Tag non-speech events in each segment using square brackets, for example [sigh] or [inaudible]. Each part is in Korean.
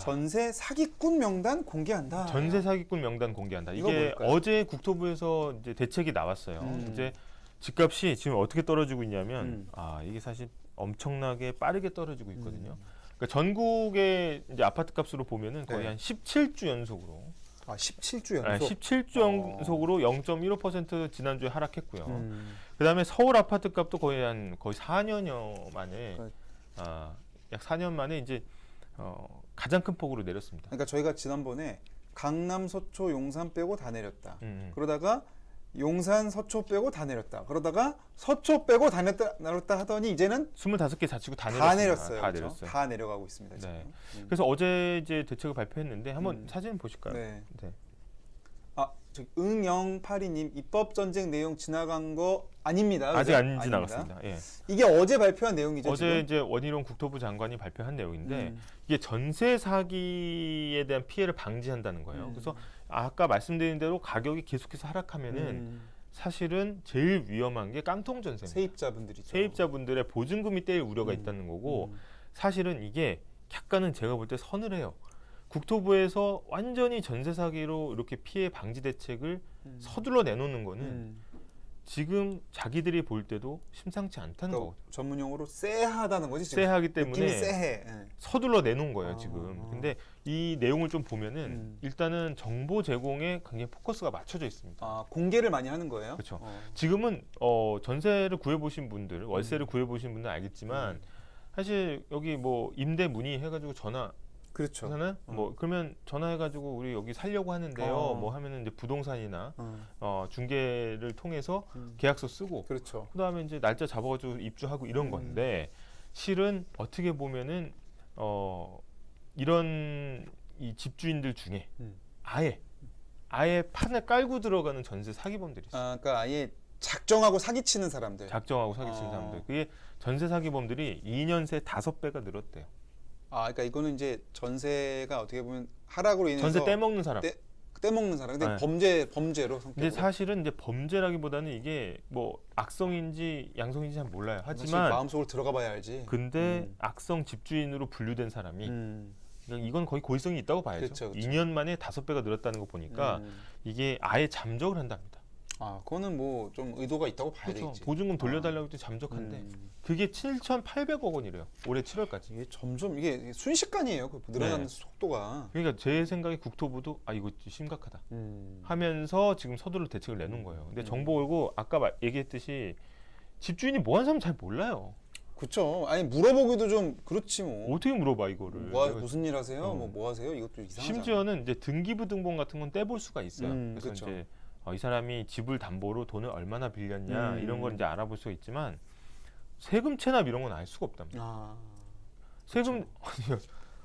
전세 사기꾼 명단 공개한다. 전세 사기꾼 명단 공개한다. 이거 이게 뭘까요? 어제 국토부에서 이제 대책이 나왔어요. 음. 이제 집값이 지금 어떻게 떨어지고 있냐면 음. 아 이게 사실 엄청나게 빠르게 떨어지고 있거든요. 음. 그러니까 전국의 이제 아파트 값으로 보면은 거의 네. 한 17주 연속으로 아 17주 아, 연속. 17주 어. 연속으로 0.15% 지난주에 하락했고요. 음. 그다음에 서울 아파트 값도 거의 한 거의 4년여 만에 그- 아, 약 4년 만에 이제 어, 가장 큰 폭으로 내렸습니다. 그러니까 저희가 지난번에 강남, 서초, 용산 빼고 다 내렸다. 음, 음. 그러다가 용산, 서초 빼고 다 내렸다. 그러다가 서초 빼고 다 내렸다, 내렸다 하더니 이제는 25개 자치구 다, 다. 내렸어요. 다 그렇죠? 내렸어요. 다 내려가고 있습니다. 지금. 네. 음. 그래서 어제 이제 대책을 발표했는데 한번 음. 사진 보실까요? 네. 네. 아, 저 응영팔이님 입법 전쟁 내용 지나간 거 아닙니다. 아직 그죠? 안 아닙니다. 지나갔습니다. 예. 이게 어제 발표한 내용이죠. 어제 지금? 이제 원희룡 국토부 장관이 발표한 내용인데 음. 이게 전세 사기에 대한 피해를 방지한다는 거예요. 음. 그래서 아까 말씀드린 대로 가격이 계속해서 하락하면은 음. 사실은 제일 위험한 게 깡통 전세입니다. 세입자분들이죠. 세입자분들의 보증금이 떼일 우려가 음. 있다는 거고 음. 사실은 이게 약간은 제가 볼 때 서늘해요. 국토부에서 완전히 전세 사기로 이렇게 피해 방지 대책을 음. 서둘러 내놓는 거는 음. 지금 자기들이 볼 때도 심상치 않다는 그러니까 거거든요. 전문 용어로 쎄하다는 거지. 지금. 쎄하기 느낌이 때문에 쎄해. 예. 서둘러 내놓은 거예요 아. 지금. 근데 이 내용을 좀 보면은 음. 일단은 정보 제공에 굉장히 포커스가 맞춰져 있습니다. 아 공개를 많이 하는 거예요. 그렇죠. 어. 지금은 어, 전세를 구해보신 분들, 월세를 구해보신 분들 알겠지만 음. 사실 여기 뭐 임대 문의 해가지고 전화 그렇죠. 하는 뭐 그러면 전화해가지고 우리 여기 살려고 하는데요. 어. 뭐 하면은 이제 부동산이나 어. 어, 중개를 통해서 음. 계약서 쓰고 그렇죠. 그다음에 이제 날짜 잡아가지고 입주하고 이런 음. 건데 실은 어떻게 보면은 어 이런 이 집주인들 중에 음. 아예 아예 판을 깔고 들어가는 전세 사기범들이 있어요. 아, 그러니까 아예 작정하고 사기치는 사람들. 작정하고 사기치는 어. 사람들. 그게 전세 사기범들이 2년 새 다섯 배가 늘었대요. 아, 그러니까 이거는 이제 전세가 어떻게 보면 하락으로 인해서 전세 떼먹는 사람. 떼, 떼먹는 사람. 근데 네. 범죄 범죄로 근데 성격으로. 사실은 이제 범죄라기보다는 이게 뭐 악성인지 양성인지 잘 몰라요. 하지만 마음속으로 들어가-봐야 알지. 근데 음. 악성 집주인으로 분류된 사람이 음. 이건 거의 고의성이 있다고 봐야죠. 그렇죠, 그렇죠. 2년 만에 다섯 배가 늘었다는 거 보니까 음. 이게 아예 잠적을 한답니다. 아, 그거는 뭐 좀 의도가 있다고 봐야 그렇죠. 되겠지. 보증금 돌려달라고 해도 잠적한데 음. 그게 7,800억 원이래요. 올해 7월까지. 이게 점점 이게 순식간이에요. 그 늘어나는 네. 속도가. 그러니까 제 생각에 국토부도 아 이거 심각하다 음. 하면서 지금 서둘러 대책을 내놓은 거예요. 근데 음. 정보 걸고 아까 말- 얘기했듯이 집주인이 뭐 하는 사람 잘 몰라요. 그렇죠. 아니 물어보기도 좀 그렇지 뭐. 어떻게 물어봐 이거를. 뭐 하- 내가 무슨 일 하세요? 어. 뭐뭐 하세요? 이것도 이상하잖아. 심지어는 이제 등기부 등본 같은 건 떼볼 수가 있어요. 음, 그래서 그쵸. 이제 어, 이 사람이 집을 담보로 돈을 얼마나 빌렸냐 음. 이런 걸 이제 알아볼 수가 있지만 세금 체납 이런 건 알 수가 없답니다. 아. 세금 [laughs] 아니요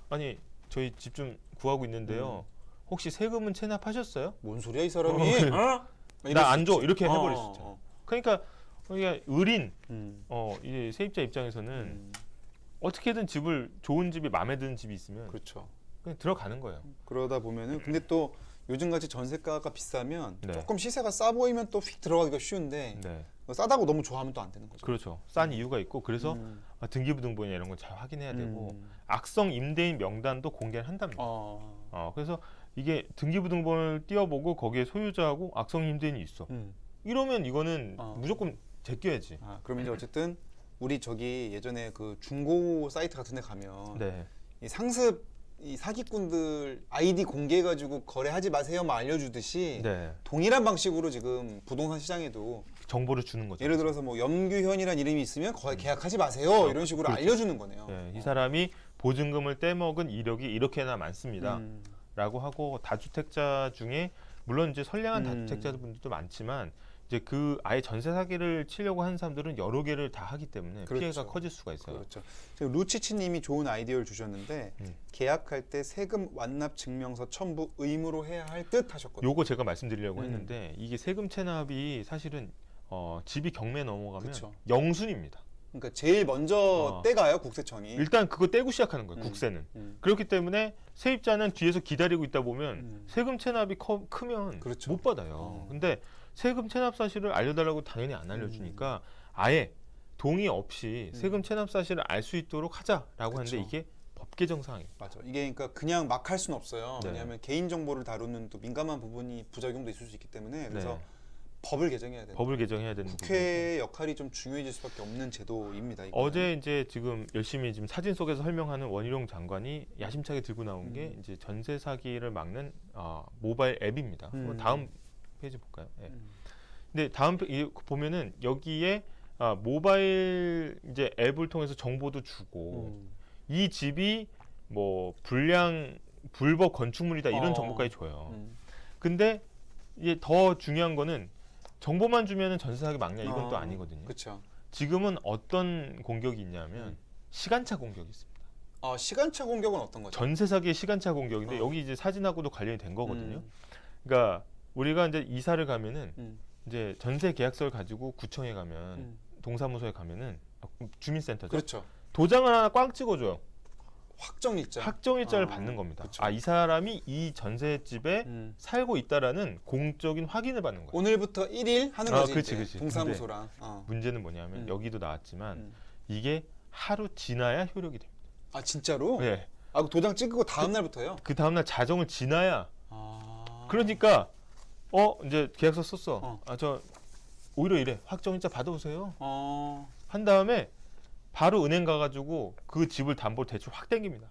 아니 저희 집 좀 구하고 있는데요. 혹시 세금은 체납하셨어요? 뭔 소리야 이 사람이? 어, 이럴 나수안줘 있지. 이렇게 어, 해버릴 수 어, 있죠. 어. 그러니까 우리가 의린 음. 어 이제 세입자 입장에서는 음. 어떻게든 집을 좋은 집이 마음에 드는 집이 있으면 그렇죠. 그냥 들어가는 거예요. 그러다 보면은 근데 또 요즘 같이 전세가가 비싸면 네. 조금 시세가 싸 보이면 또 휙 들어가기가 쉬운데 네, 싸다고 너무 좋아하면 또 안 되는 거죠. 그렇죠. 싼 이유가 있고 그래서 음. 아, 등기부등본이나 이런 걸잘 확인해야 되고 음. 악성 임대인 명단도 공개를 한답니다. 어. 어, 그래서 이게 등기부등본을 띄워보고 거기에 소유자하고 악성 임대인이 있어. 음. 이러면 이거는 어. 무조건 제껴야지. 아, 그럼 이제 어쨌든 우리 저기 예전에 그 중고 사이트 같은 데 가면 네, 이 상습 이 사기꾼들 아이디 공개해 가지고 거래하지 마세요 막 알려주듯이 네. 동일한 방식으로 지금 부동산 시장에도 정보를 주는 거죠. 예를 들어서 뭐 염규현이라는 이름이 있으면 거의 계약하지 마세요 이런 식으로 그렇죠. 알려주는 거네요. 네, 이 사람이 보증금을 떼먹은 이력이 이렇게나 많습니다. 음. 라고 하고 다주택자 중에 물론 이제 선량한 음. 다주택자분들도 많지만 이제 그 아예 전세 사기를 치려고 하는 사람들은 여러 개를 다 하기 때문에 그렇죠. 피해가 커질 수가 있어요. 그렇죠. 루치치님이 좋은 아이디어를 주셨는데 음. 계약할 때 세금 완납 증명서 첨부 의무로 해야 할 듯 하셨거든요. 요거 제가 말씀드리려고 음. 했는데 이게 세금 체납이 사실은 어, 집이 경매 넘어가면 그쵸. 영순입니다. 그러니까 제일 먼저 어. 떼가요 국세청이. 일단 그거 떼고 시작하는 거예요. 음. 국세는. 음. 그렇기 때문에 세입자는 뒤에서 기다리고 있다 보면 음. 세금 체납이 커, 크면 그렇죠. 못 받아요. 어. 근데 세금 체납 사실을 알려달라고 당연히 안 알려주니까 아예 동의 없이 세금 체납 사실을 알 수 있도록 하자라고 음. 하는데 이게 법 개정 사항입니다. 맞아. 이게 그러니까 그냥 막 할 수는 없어요. 네. 왜냐하면 개인 정보를 다루는 또 민감한 부분이 부작용도 있을 수 있기 때문에 그래서 네. 법을 개정해야 된다. 법을 개정해야 되는. 국회의 역할이 좀 중요해질 수밖에 없는 제도입니다. 이거는. 어제 이제 지금 열심히 지금 사진 속에서 설명하는 원희룡 장관이 야심차게 들고 나온 게 음. 이제 전세 사기를 막는 어, 모바일 앱입니다. 음. 다음 페이지 볼까요? 예. 음. 근데 다음 페- 이- 보면은 여기에 아, 모바일 이제 앱을 통해서 정보도 주고 음. 이 집이 뭐 불량 불법 건축물이다 이런 어. 정보까지 줘요. 음. 근데 이게 더 중요한 거는 정보만 주면은 전세 사기 막냐 이건 어, 또 아니거든요. 그렇죠. 지금은 어떤 공격이 있냐면 음. 시간차 공격이 있습니다. 어, 시간차 공격은 어떤 거죠? 전세 사기의 시간차 공격인데 어. 여기 이제 사진하고도 관련이 된 거거든요. 음. 그러니까 우리가 이제 이사를 가면은 음. 이제 전세 계약서를 가지고 구청에 가면 음. 동사무소에 가면은 아, 주민센터죠. 그렇죠. 도장을 하나 꽝 찍어줘요. 확정 일자. 확정일자를 어, 받는 겁니다. 그쵸. 아 이 사람이 이 전세집에 음. 살고 있다라는 공적인 확인을 받는 거예요. 오늘부터 1일 하는 아, 거지. 그치, 이제. 그치. 동사무소랑. 어. 문제는 뭐냐면 음. 여기도 나왔지만 음. 이게 하루 지나야 효력이 됩니다. 아 진짜로? 네. 아, 그 도장 찍고 다음 날부터요? 그 다음 날 자정을 지나야 아. 그러니까 어 이제 계약서 썼어. 어. 아 저 오히려 이래 확정일자 받아오세요. 어. 한 다음에 바로 은행 가가지고 그 집을 담보 대출 확 땡깁니다.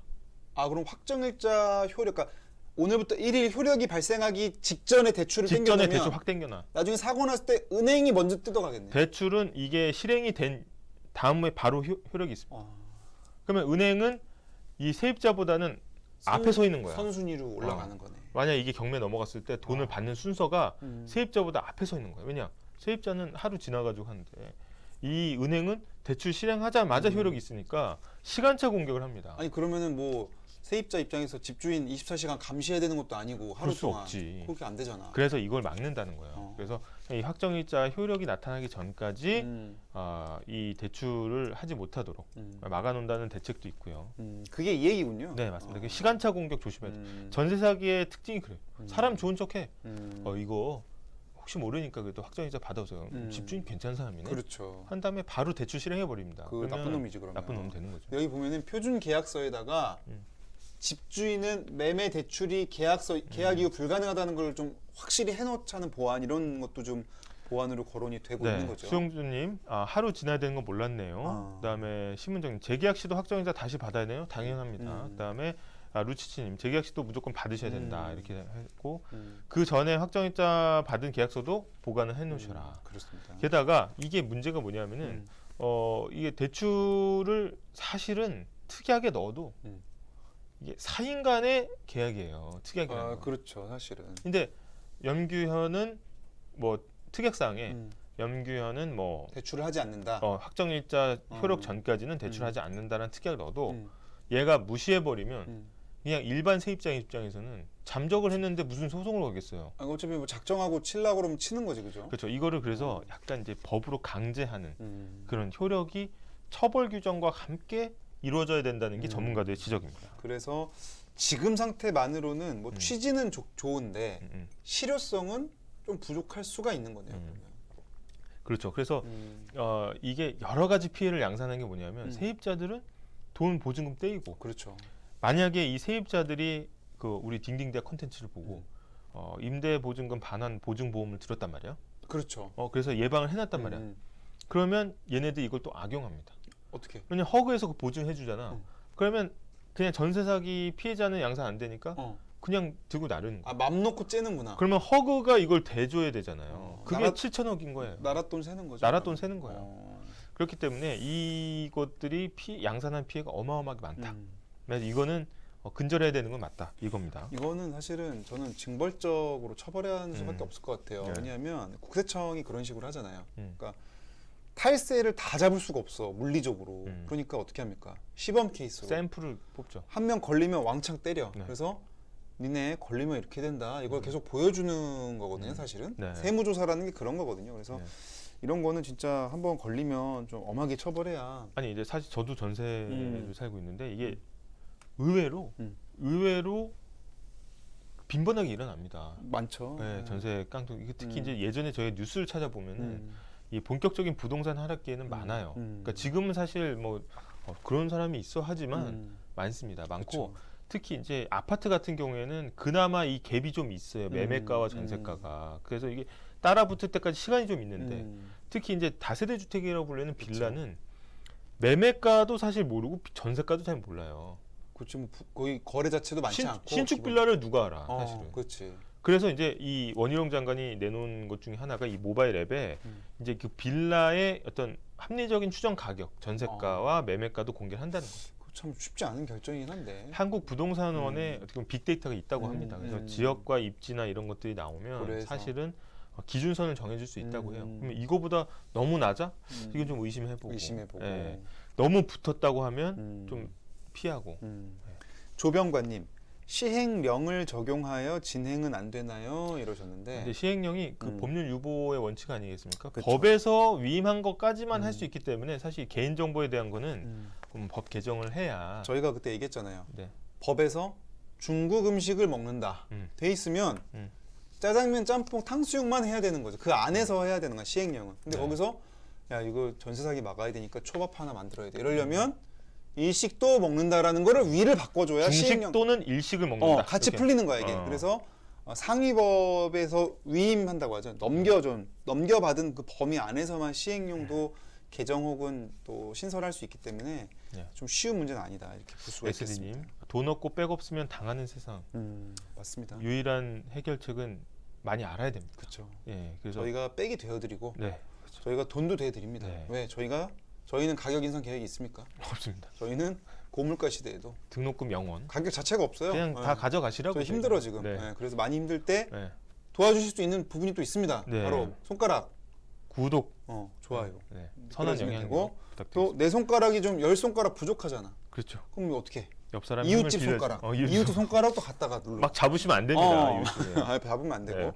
아 그럼 확정일자 효력, 그러니까 오늘부터 1일 효력이 발생하기 직전에 대출을 직전에 땡겨놓으면 대출 확 땡겨놔. 나중에 사고 났을 때 은행이 먼저 뜯어가겠네. 대출은 이게 실행이 된 다음에 바로 효, 효력이 있습니다. 어. 그러면 은행은 이 세입자보다는 선- 앞에 서 있는 거야. 선순위로 올라가는 거네. 만약 이게 경매 넘어갔을 때 돈을 어. 받는 순서가 음. 세입자보다 앞에 서 있는 거예요. 왜냐? 세입자는 하루 지나가지고 하는데 이 은행은 대출 실행하자마자 음. 효력이 있으니까 시간차 공격을 합니다. 아니 그러면은 뭐 세입자 입장에서 집주인 24시간 감시해야 되는 것도 아니고 하루 그럴 수 동안 없지. 그렇게 안 되잖아. 그래서 이걸 막는다는 거예요. 어. 그래서 이 확정일자 효력이 나타나기 전까지 음, 아, 이 대출을 하지 못하도록 음, 막아놓는다는 대책도 있고요. 음, 그게 이 얘기군요. 네 맞습니다. 어. 그 시간차 공격 조심해야 돼. 음, 전세 사기의 특징이 그래요. 음. 사람 좋은 척해. 음, 어 이거 혹시 모르니까 그래도 확정일자 받아오세요. 음. 집주인 괜찮은 사람이네. 그렇죠. 한 다음에 바로 대출 실행해 버립니다. 그 나쁜 놈이지 그러면. 나쁜 놈 되는 거죠. 여기 보면은 표준 계약서에다가 음. 집주인은 매매 대출이 계약서 음. 계약 이후 불가능하다는 걸 좀 확실히 해놓자는 보안 이런 것도 좀 보안으로 거론이 되고 있는 네, 거죠. 수용주님, 아, 하루 지나야 되는 건 몰랐네요. 아. 그다음에 신문정님, 재계약 시도 확정일자 다시 받아야 돼요? 당연합니다. 음. 그다음에 아, 루치치님, 재계약 시도 무조건 받으셔야 된다 음. 이렇게 했고 음, 그 전에 확정일자 받은 계약서도 보관을 해놓으셔라. 음, 그렇습니다. 게다가 이게 문제가 뭐냐면은 음, 어 이게 대출을 사실은 특이하게 넣어도 음. 이게 사인 간의 계약이에요. 특이하게. 아, 아, 그렇죠, 사실은. 근데 염규현은 뭐 특약사항에 음, 염규현은 뭐 대출을 하지 않는다. 어, 확정일자 효력 어. 전까지는 대출하지 않는다는 특약을 넣어도 음, 얘가 무시해 버리면 음. 그냥 일반 세입자 입장에서는 잠적을 했는데 무슨 소송을 걸겠어요. 아, 어차피 뭐 작정하고 칠라고 그러면 치는 거지, 그죠? 그렇죠. 이거를 그래서 약간 이제 법으로 강제하는 음. 그런 효력이 처벌 규정과 함께 이루어져야 된다는 게 음. 전문가들의 지적입니다. 그래서 지금 상태만으로는 뭐 음. 취지는 좋- 좋은데 음, 음. 실효성은 좀 부족할 수가 있는 거네요. 음. 그렇죠. 그래서 음, 어, 이게 여러 가지 피해를 양산하는 게 뭐냐면 음. 세입자들은 돈 보증금 떼이고 그렇죠. 만약에 이 세입자들이 그 우리 딩딩대 컨텐츠를 보고 음. 어, 임대 보증금 반환 보증 보험을 들었단 말이야. 그렇죠. 어, 그래서 예방을 해놨단 말이야. 음, 그러면 얘네들 이걸 또 악용합니다. 어떻게? 왜냐 면 허그에서 그 보증해 주잖아. 음. 그러면 그냥 전세 사기 피해자는 양산 안 되니까 어. 그냥 들고 나르는 거야. 아, 맘 놓고 째는구나. 그러면 허그가 이걸 대줘야 되잖아요. 어, 그게 나라- 7천억인 거예요. 나라 돈 세는 거죠. 나라 돈. 세는 거예요. 어. 그렇기 때문에 이것들이 피, 양산한 피해가 어마어마하게 많다. 음. 그래서 이거는 어, 근절해야 되는 건 맞다. 이겁니다. 이거는 사실은 저는 징벌적으로 처벌해야 하는 수밖에 음. 없을 것 같아요. 네. 왜냐하면 국세청이 그런 식으로 하잖아요. 음. 그러니까 탈세를 다 잡을 수가 없어 물리적으로. 음. 그러니까 어떻게 합니까? 시범 케이스로 샘플을 뽑죠. 한 명 걸리면 왕창 때려. 네. 그래서 니네 걸리면 이렇게 된다. 이걸 계속 보여주는 거거든요, 음. 사실은. 네. 세무조사라는 게 그런 거거든요. 그래서 네. 이런 거는 진짜 한번 걸리면 좀 엄하게 처벌해야. 아니 이제 사실 저도 전세를 음. 살고 있는데 이게 의외로 음. 의외로 빈번하게 일어납니다. 많죠. 네, 전세 깡통 이게 특히 음. 이제 예전에 저희 뉴스를 찾아보면은 음. 이 본격적인 부동산 하락기에는 음. 많아요. 음. 그러니까 지금은 사실 뭐 어, 그런 사람이 있어 하지만 음. 많습니다. 많고 그렇죠. 특히 이제 아파트 같은 경우에는 그나마 이 갭이 좀 있어요. 매매가와 음, 전세가가. 그래서 이게 따라 붙을 때까지 시간이 좀 있는데 음. 특히 이제 다세대 주택이라고 불리는 그쵸. 빌라는 매매가도 사실 모르고 전세가도 잘 몰라요. 그렇지 뭐 부- 거의 거래 자체도 많지 신, 않고 신축 빌라를 누가 알아 어, 사실은. 그렇지. 그래서 이제 이 원희룡 장관이 내놓은 것 중에 하나가 이 모바일 앱에 음. 이제 그 빌라의 어떤 합리적인 추정 가격, 전세가와 매매가도 공개를 한다는 거죠. 참 쉽지 않은 결정이긴 한데. 한국 부동산원에 음. 어떻게 보면 빅데이터가 있다고 음, 합니다. 그래서 음. 지역과 입지나 이런 것들이 나오면 그래서. 사실은 어, 기준선을 정해줄 수 있다고 해요. 음. 그러면 이거보다 너무 낮아? 음. 이건 좀 의심해보고. 의심해보고. 예. 너무 붙었다고 하면 음. 좀 피하고. 음. 네. 조병관님 시행령을 적용하여 진행은 안 되나요? 이러셨는데. 근데 시행령이 그 음. 법률 유보의 원칙 아니겠습니까? 그쵸. 법에서 위임한 것까지만 할 음. 수 있기 때문에 사실 개인 정보에 대한 거는 음. 그럼 법 개정을 해야. 저희가 그때 얘기했잖아요. 네. 법에서 중국 음식을 먹는다 음. 돼 있으면 음. 짜장면, 짬뽕, 탕수육만 해야 되는 거죠. 그 안에서 해야 되는 거야 시행령은. 근데 네. 거기서 야 이거 전세 사기 막아야 되니까 초밥 하나 만들어야 돼. 이러려면 일식도 먹는다라는 거를 위를 바꿔줘야 중식 시행령. 또는 일식을 먹는다. 어 같이 이렇게. 풀리는 거야 이게. 어. 그래서 어, 상위법에서 위임한다고 하죠. 넘겨준 넘겨받은 그 범위 안에서만 시행령도 개정 혹은 또 신설할 수 있기 때문에 네. 좀 쉬운 문제는 아니다 이렇게 볼 수가 있겠습니다. SD님 돈 없고 백 없으면 당하는 세상. 음 맞습니다. 유일한 해결책은 많이 알아야 됩니다. 그렇죠. 예, 그래서 저희가 백이 되어드리고 네 저희가 돈도 대드립니다. 네. 왜 저희가 저희는 가격 인상 계획이 있습니까? 없습니다. 저희는 고물가 시대에도 등록금 영원. 가격 자체가 없어요. 그냥 네. 다 가져가시라고. 저희. 힘들어 지금. 네. 네, 그래서 많이 힘들 때 네. 도와주실 수 있는 부분이 또 있습니다. 네. 바로 손가락, 구독, 어, 좋아요. 네. 선한 그러시면 영향력 되고. 또 내 손가락이 좀 열 손가락 부족하잖아. 그렇죠. 그럼 어떻게? 옆 사람 이웃집 손가락. 어, 이웃집 손가락도 갖다가 눌러. 막 잡으시면 안 됩니다. 어. [laughs] 아, 잡으면 안 되고. 네.